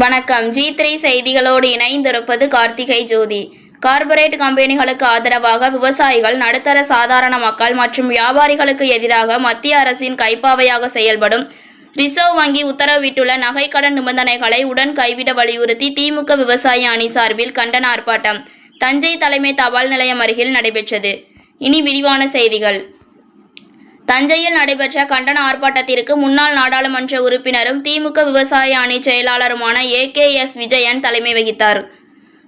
வணக்கம். G three செய்திகளோடு இணைந்திருப்பது கார்த்திகை ஜோதி. கார்ப்பரேட் கம்பெனிகளுக்கு ஆதரவாக விவசாயிகள் நடுத்தர சாதாரண மக்கள் மற்றும் வியாபாரிகளுக்கு எதிராக மத்திய அரசின் கைப்பாவையாக செயல்படும் ரிசர்வ் வங்கி உத்தரவிட்டுள்ள நகைக்கடன் நிபந்தனைகளை உடன் கைவிட வலியுறுத்தி திமுக விவசாய அணி சார்பில் கண்டன ஆர்ப்பாட்டம் தஞ்சை தலைமை தபால் நிலையம் அருகில் நடைபெற்றது. இனி விரிவான செய்திகள். தஞ்சையில் நடைபெற்ற கண்டன ஆர்ப்பாட்டத்திற்கு முன்னாள் நாடாளுமன்ற உறுப்பினரும் திமுக விவசாய அணி செயலாளருமான ஏ கே எஸ் விஜயன் தலைமை வகித்தார்.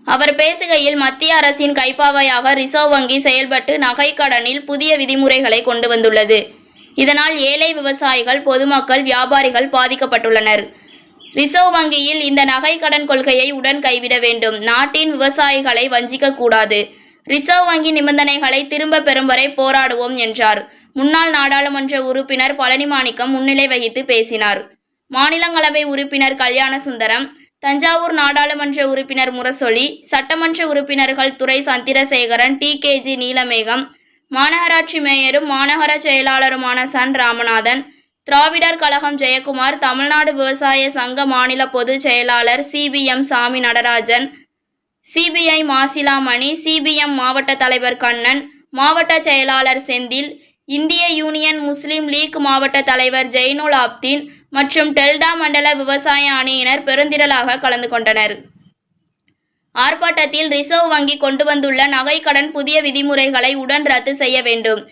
அவர் பேசுகையில் மத்திய அரசின் கைப்பாவையாக ரிசர்வ் வங்கி செயல்பட்டு நகைக்கடனில் புதிய விதிமுறைகளை கொண்டு வந்துள்ளது. இதனால் ஏழை விவசாயிகள் பொதுமக்கள் வியாபாரிகள் பாதிக்கப்பட்டுள்ளனர். ரிசர்வ் வங்கியில் இந்த நகை கடன் கொள்கையை உடன் கைவிட வேண்டும். நாட்டின் விவசாயிகளை வஞ்சிக்க கூடாது. ரிசர்வ் வங்கி நிபந்தனைகளை திரும்ப பெறும் வரை போராடுவோம் என்றார். முன்னாள் நாடாளுமன்ற உறுப்பினர் பழனிமாணிக்கம் முன்னிலை வகித்து பேசினார். மாநிலங்களவை உறுப்பினர் கல்யாண சுந்தரம் தஞ்சாவூர் நாடாளுமன்ற உறுப்பினர் முரசொலி சட்டமன்ற உறுப்பினர்கள் துறை சந்திரசேகரன் டி கேஜி நீலமேகம் மாநகராட்சி மேயரும் மாநகர செயலாளருமான சன் ராமநாதன் திராவிடர் கழகம் ஜெயக்குமார் தமிழ்நாடு விவசாய சங்க மாநில பொதுச் செயலாளர் சிபிஎம் சாமி நடராஜன் சிபிஐ மாசிலாமணி சிபிஎம் மாவட்ட தலைவர் கண்ணன் மாவட்ட செயலாளர் செந்தில் இந்திய யூனியன் முஸ்லீம் லீக் மாவட்ட தலைவர் ஜெய்னுல் ஆப்தீன் மற்றும் டெல்டா மண்டல விவசாய அணியினர் பெருந்திரளாக கலந்து கொண்டனர். ஆர்ப்பாட்டத்தில் ரிசர்வ் வங்கி கொண்டு வந்துள்ள நகை கடன் புதிய விதிமுறைகளை உடன் ரத்து செய்ய வேண்டும்.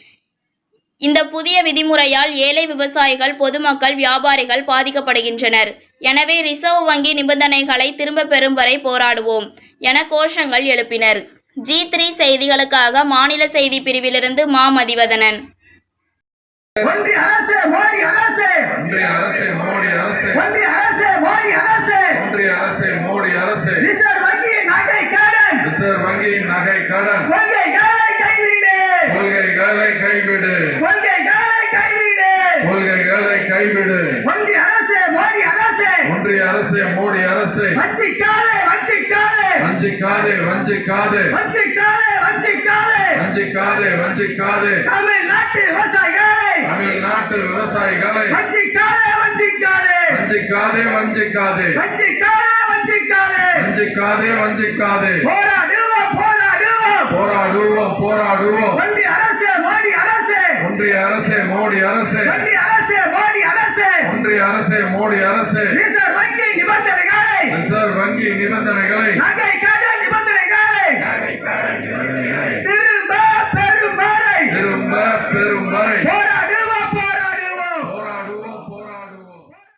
இந்த புதிய விதிமுறையால் ஏழை விவசாயிகள் பொதுமக்கள் வியாபாரிகள் பாதிக்கப்படுகின்றனர். எனவே ரிசர்வ் வங்கி நிபந்தனைகளை திரும்ப பெறும் வரை போராடுவோம் என கோஷங்கள் எழுப்பினர். ஜி த்ரீ செய்திகளுக்காக மாநில செய்தி பிரிவிலிருந்து மா மதிவதனன். ஒன்றிய அரசு மோடி அரசு. ஒன்றிய அரசு மோடி அரசு. ஒன்றிய அரசு மோடி அரசு. ஒன்றிய அரசு மோடி அரசு. ரிசர்வ் வங்கி நகை கடன். ரிசர்வ் வங்கியின் நகை கடன். கொள்கைகளை கைவிடு. கொள்கைகளை கைவிடு. கொள்கைகளை கைவிடு. கொள்கைகளை கைவிடு. ஒன்றிய அரசு மோடி அரசு. ஒன்றிய அரசு மோடி அரசு. வஞ்சிக்காதே வஞ்சிக்காதே. வஞ்சிக்காதே வஞ்சிக்காதே. வஞ்சிக்காதே வஞ்சிக்காதே. வஞ்சிக்காதே வஞ்சிக்காதே. தமிழ்நாட்டு வஞ்சிக்காதே வஞ்சிக்காதே. வஞ்சிக்காதே வஞ்சிக்காதே. வஞ்சிக்காதே வஞ்சிக்காதே. போராடுவோம் போராடுவோம். போராடுவோம் போராடுவோம். ஒன்றிய அரசு மோடி அரசு. ஒன்றிய அரசு மோடி அரசு. ஒன்றிய அரசு மோடி அரசு. ஒன்றிய அரசு மோடி அரசு. ரிசர்வ் வங்கி நிபந்தனைகளை. ரிசர்வ் வங்கி நிபந்தனைகளை.